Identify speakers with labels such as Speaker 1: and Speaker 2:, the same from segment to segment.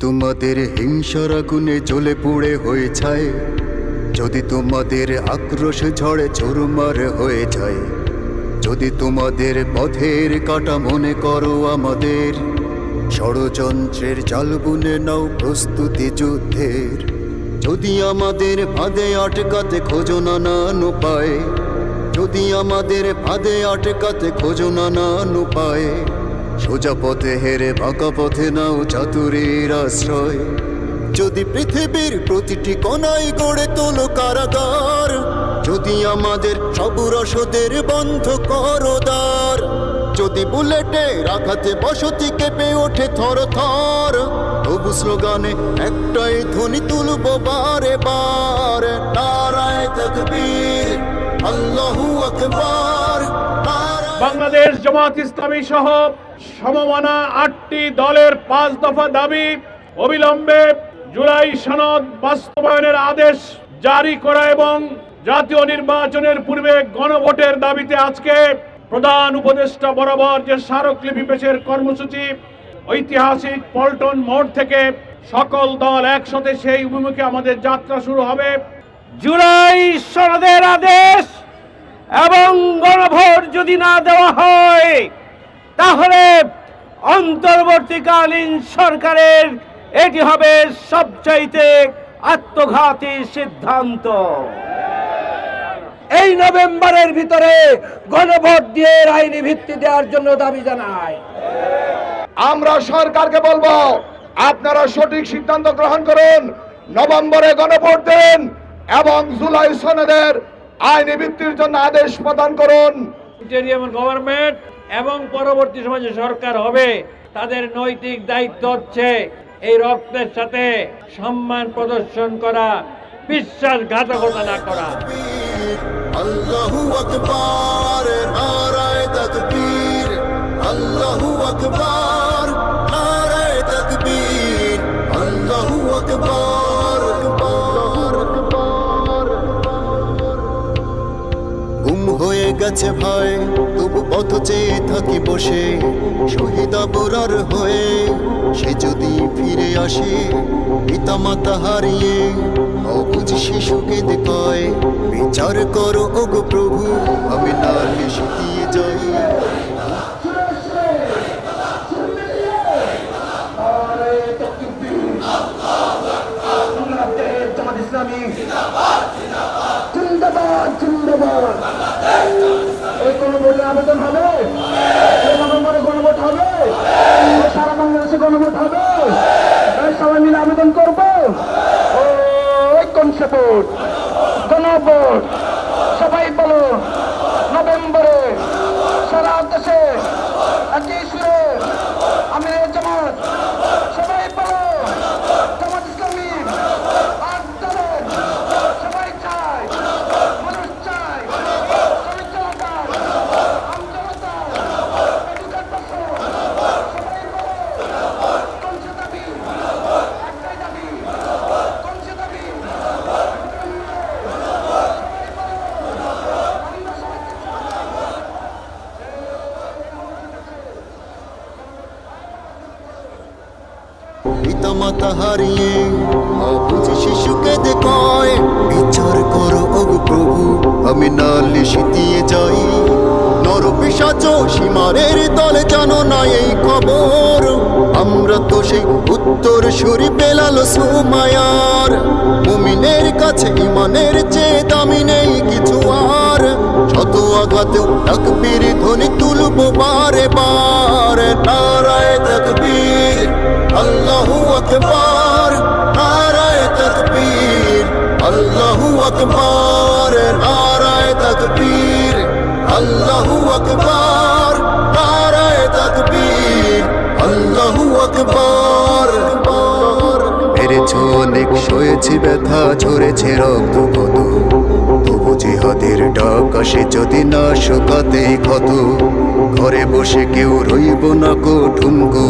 Speaker 1: তোমাদের হিংসার আগুনে জ্বলে পুড়ে হয়ে ছায় যদি তোমাদের আক্রোশ ঝড়ে চুরমার হয়ে যায়। যদি তোমাদের পথের কাটা মনে করো আমাদের। ষড়যন্ত্রের জাল বুনে নাও প্রস্তুতি যুদ্ধের। যদি আমাদের ফাঁদে আটকাতে খোঁজো নানান উপায়। যদি আমাদের ফাঁদে আটকাতে খোঁজো নানান উপায়। সোজা পথে হেরে বাঁকা পথে নাও চাতুরীর আশ্রয়। যদি পৃথিবীর প্রতিটি কোনায় গড়ে তোলো কারাগার, যদি আমাদের সব রসদের বন্ধ করো দ্বার, যদি বুলেটে রাখাতে বসতি কেঁপে ওঠে থর থর, তবু স্লোগানে একটাই ধ্বনি তুলব বারে বার। নারায় তকবীর, আল্লাহু আকবার
Speaker 2: বাংলাদেশ জামাত ইসলামী সহ সমমানা আটটি দলের পাঁচ দফা দাবি অবিলম্বে জুলাই সনদ বাস্তবায়নের আদেশ জারি করা এবং জাতীয় নির্বাচনের পূর্বে গণভোটের দাবিতে আজকে প্রধান উপদেষ্টা বরাবর যে স্মারকলিপি পেশের কর্মসূচি, ঐতিহাসিক পল্টন মোড় থেকে সকল দল একসাথে সেই অভিমুখে আমাদের যাত্রা শুরু হবে।
Speaker 3: জুলাই সনদের আদেশ এবং গণভোট যদি না দেওয়া হয়, তাহলে অন্তর্বর্তীকালীন সরকারের এটি হবে সবচাইতে আত্মঘাতী সিদ্ধান্ত। এই নভেম্বরের ভিতরে গণভোট দিয়ে আইনি ভিত্তি দেওয়ার জন্য দাবি জানায়।
Speaker 4: আমরা সরকারকে বলব, আপনারা সঠিক সিদ্ধান্ত গ্রহণ করুন, নভেম্বরে গণভোট দেন এবং জুলাই সনদের আইনি ভিত্তির জন্য আদেশ প্রদান করুন।
Speaker 3: ইন্টেরিয়াম গভর্নমেন্ট এবং পরবর্তী সময় যে সরকার হবে তাদের নৈতিক দায়িত্ব হচ্ছে এই রক্তের সাথে সম্মান প্রদর্শন করা বিশ্বাসঘাতকতা না করা।
Speaker 1: আল্লাহু আকবার নারায় তকবীর। আল্লাহু আকবার। হয়ে ভয়, তবু পথ চেয়ে থাকি বসে। শহীদ বুরার হয়ে সে যদি ফিরে আসে পিতা মাতা হারিয়ে অবুঝ শিশুকে দেখায়। বিচার করো ওগো প্রভু আমি না হেসে দিয়ে যাই
Speaker 4: জিন্দাবাদ জিন্দাবাদ এই কোন ভোটে আবেদন হবে এই নভেম্বরে গণভোট হবে এই সারা বাংলাদেশে গণভোট হবে এই সবাই মিলে আবেদন করব ও কোন ভোট গণভোট সবাই বলো নভেম্বরে সারা দেশে একই সুরে আমির জামাত সবাই বলো জামাত ইসলামী আর দলের সবাই চায় মানুষ চায় শ্রমিক জনতা আম জনতা এডুকেট পার্সন সবাই বলো কোন সে দাবি একটাই দাবি কোন সে দাবি
Speaker 1: পিতা মাতা হারিয়ে অবুঝ শিশুকে দেখায়। বিচার করো ওগো প্রভু, আমি নালিশ দিয়ে যাই। নর পিসাচ সীমারের দলে জানো না এই খবর। আমরা তো সেই উত্তর সুরি পেলাল সুমায়ার। মুমিনের কাছে ইমানের চেয়ে দামি নেই কিছু আর। শত আঘাতেও তাকবীর ধ্বনি তুলবো বারে বারে নারায় তাকবীর। আল্লাহু আকবার, নারায় তাকবীর। আল্লাহু আকবার, নারায় তাকবীর। আল্লাহু আকবার, নারায় তাকবীর। আল্লাহু আকবার। মেরেছ অনেক সয়েছি ব্যথা, ঝরেছে রক্ত কত জিহাদের ডাক আসে যদি না শোকাতে ক্ষত ঘরে বসে কেউ রইব না কো ঠুমকো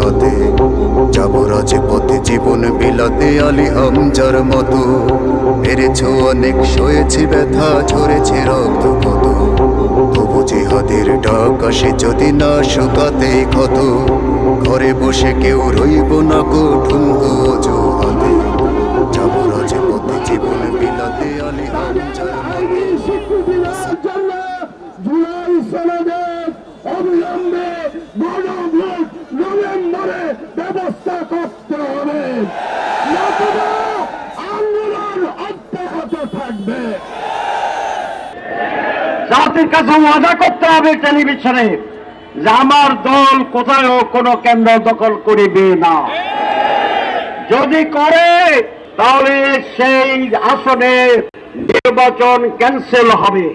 Speaker 1: হাতে যাব রাজপথে জীবন বিলাতে আলি হামজার মতো। মেরেছ অনেক সয়েছি, ব্যথা ঝরেছে, রক্ত কত তবু জিহাদের ডাক আসে যদি না শুকাতে ক্ষত ঘরে বসে কেউ রইব না কো ঠুনকো
Speaker 4: ব্যবস্থা করতে হবে। আন্দোলন অব্যাহত থাকবে।
Speaker 5: জাতির কাছে ওয়াদা করতে হবে টেলিভিশনে যে আমার দল কোথাও কোনো কেন্দ্র দখল করিবে না। যদি করে, তাহলে সেই আসনে নির্বাচন ক্যান্সেল হবে।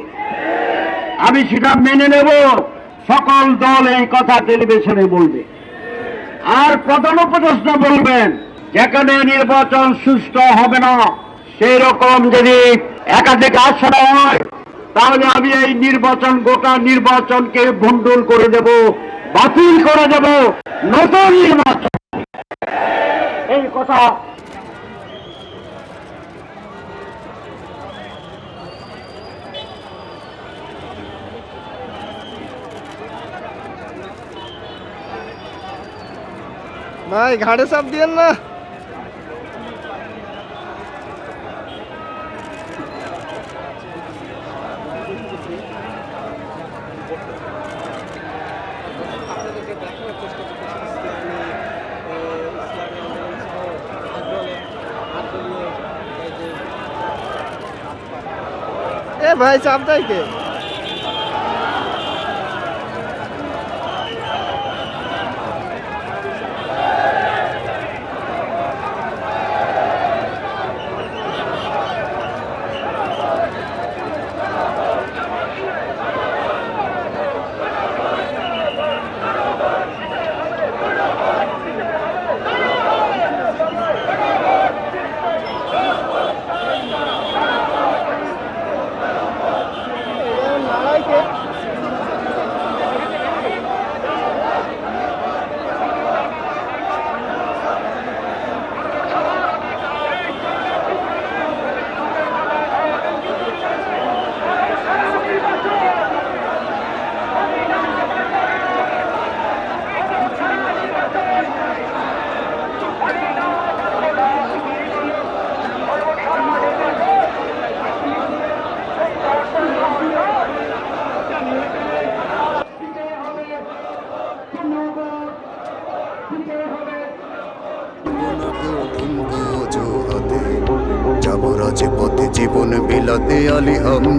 Speaker 5: আমি সেটা মেনে নেব। সকল দল এই কথা টেলিভিশনে বলবে। আর প্রধান উপদেষ্টা বলবেন, যেখানে নির্বাচন সুস্থ হবে না সেই রকম যদি একাধিক আসন হয়, তাহলে আমি এই নির্বাচন, গোটা নির্বাচনকে ভণ্ডুল করে দেব, বাতিল করে দেব নতুন নির্বাচন। এই কথা
Speaker 6: ভাই ঘাড়ে চাপ দিয়েন না। এ ভাই চাপ দেয় কে?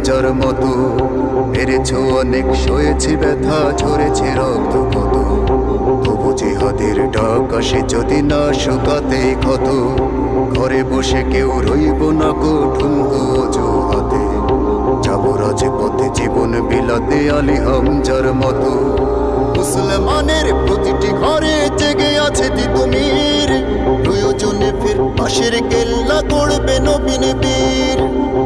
Speaker 1: হামজার মতো মেরেছ অনেক সয়েছে, ব্যথা ঝরেছে, রক্ত কত তবু জিহাদের ডাক আসে যদি না শুকাতে ক্ষত। ঘরে বসে কেউ রইব না ঠুনকো হাতে যাব রাজপথে জীবন বিলাতে আলি হামজার মতো মুসলমানের প্রতিটি ঘরে জেগে আছে তিতুমির। প্রয়োজনে ফের পাশের কেল্লা করবে নবীন বীর।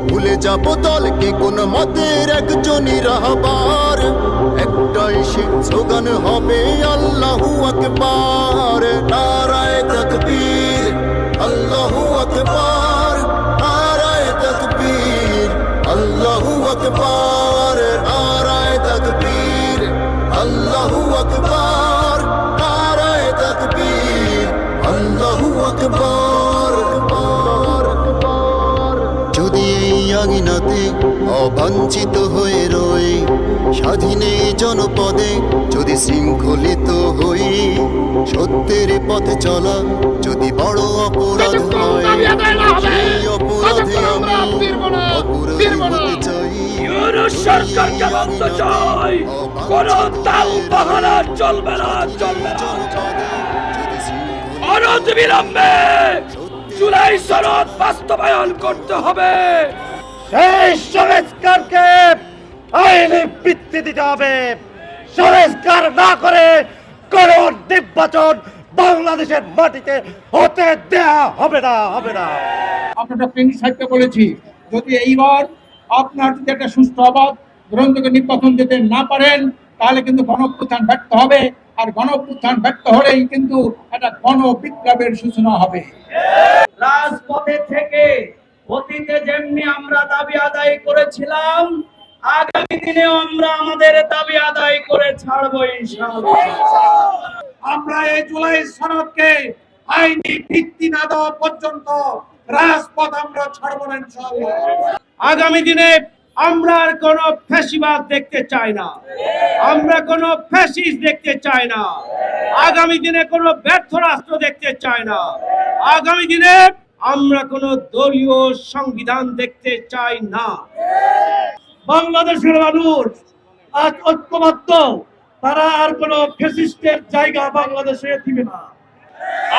Speaker 1: ভুলে যাব দলকে কোন মতের একজনই রাহবার। একটাই সে স্লোগান হবে আল্লাহু আকবার, নারায় তাকবীর। আল্লাহু আকবার, নারায় তাকবীর। আল্লাহু আকবার, নারায় তাকবীর। আল্লাহু আকবার। অবাঞ্ছিত হয়ে রই। স্বাধীনে জনপদে যদি শৃঙ্খলিত হই সত্যের পথে চলা যদি বড় অপরাধ হয় সেই অপরাধে আমি অপরাধী হতে চাই। সরকারকে বলতে চাই। কোন তাল বাহানা চলবে না চলবে না।
Speaker 2: অনতিবিলম্বে জুলাই সনদ বাস্তবায়ন করতে হবে।
Speaker 5: সেই সংস্কারকে আইনি বৃত্তি দিতে হবে। সংস্কার না করে কোন নির্বাচন বাংলাদেশের মাটিতে হতে দেয়া হবে না হবে না।
Speaker 7: আপনারা প্রেমী সাহিত্য বলেছি যদি এইবার আপনার যদি একটা সুষ্ঠু অবাধ গ্রন্থকে নির্বাচন দিতে না পারেন তাহলে কিন্তু গণপ্রত্যান ব্যর্থ হবে। আর গণপ্রত্যান ব্যর্থ হলেই কিন্তু একটা গণ বিপ্লবের সূচনা হবে।
Speaker 8: রাজপথে থেকে অতীতে যেমনি আমরা দাবি আদায় করেছিলাম, আগামী দিনে আমরা আমাদের দাবি আদায় করে ছাড়বো
Speaker 7: আমরা এই জুলাই সনদকে আইনি ভিত্তি না দেওয়া পর্যন্ত রাজপথ আমরা ছাড়বো না
Speaker 8: আগামী দিনে আমরা আর কোনো ফ্যাসিবাদ দেখতে চাই না। আমরা কোনো ফ্যাসিস দেখতে চাই না। আগামী দিনে কোনো ব্যর্থ রাষ্ট্র দেখতে চাই না। আগামী দিনে আমরা কোনো দলীয় সংবিধান দেখতে চাই না। বাংলাদেশের মানুষ আজ ঐক্যবদ্ধ, তারা আর কোনো ফ্যাসিস্টের জায়গা বাংলাদেশে দিবে না।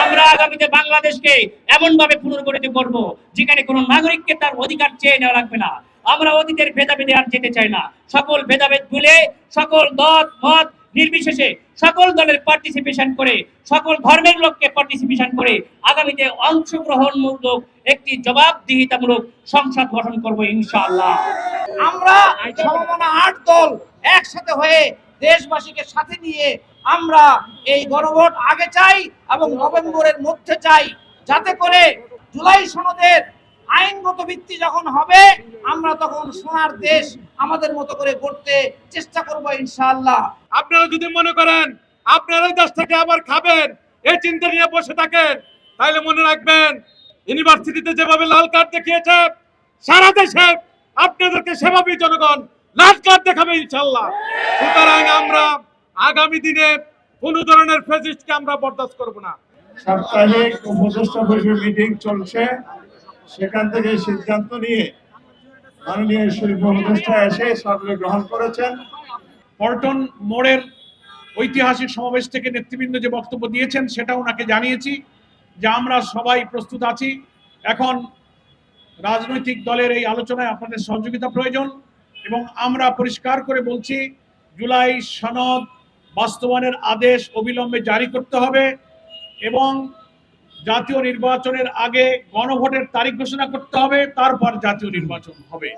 Speaker 9: আমরা আগামীতে বাংলাদেশকে এমন ভাবে পুনর্গঠিত করব, যেখানে কোনো নাগরিককে তার অধিকার চেয়ে নেওয়া লাগবে না। আমরা অতীতের ভেদাভেদে আর যেতে চাই না। সকল ভেদাভেদ ভুলে, সকল দল মত নির্বিশেষে সকল দলের পার্টিসিপেশন করে, সকল ধর্মের লোককে পার্টিসিপেশন করে আগামীতে অংশগ্রহণমূলক একটি জবাবদিহিতামূলক সংসদ গঠন করব ইনশাআল্লাহ।
Speaker 8: আমরা সমমনা আট দল একসাথে হয়ে দেশবাসীকে সাথে নিয়ে আমরা এই গণভোট আগে চাই এবং নভেম্বরের মধ্যে চাই, যাতে করে জুলাই সনদের আইনগত ভিত্তি যখন হবে আমরা তখন সোনার দেশ আমাদের মতো করে করতে চেষ্টা করব ইনশাআল্লাহ।
Speaker 2: আপনারা যদি মনে করেন আপনারা দেশ থেকে আবার খাবেন এই চিন্তা নিয়ে বসে থাকেন তাহলে মনে রাখবেন ইউনিভার্সিটিতে যেভাবে লাল কার্ড দেখিয়েছে সারা দেশে আপনাদেরকে সেভাবেই জনগণ লাল কার্ড দেখাবে ইনশাল্লাহ সুতরাং আমরা আগামী দিনে কোন ধরনের ফেসিস্টকে আমরা বরদাস্ত করব না।
Speaker 10: সাপ্তাহিক উপদেষ্টা পরিষদ মিটিং চলছে। সেখান থেকে সিদ্ধান্ত নিয়ে মাননীয় শিল্প উপদেষ্টা এসে সরকার গ্রহণ করেছেন।
Speaker 2: পল্টন মোড়ের ঐতিহাসিক সমাবেশ থেকে নেতৃবৃন্দ যে বক্তব্য দিয়েছেন সেটা ওনাকে জানিয়েছি যে আমরা সবাই প্রস্তুত আছি। এখন রাজনৈতিক দলের এই আলোচনায় আপনাদের সহযোগিতা প্রয়োজন এবং আমরা পরিষ্কার করে বলছি, জুলাই সনদ বাস্তবায়নের আদেশ অবিলম্বে জারি করতে হবে এবং জাতীয় নির্বাচনের আগে গণভোটের তারিখ ঘোষণা করতে হবে তারপর জাতীয় নির্বাচন হবে।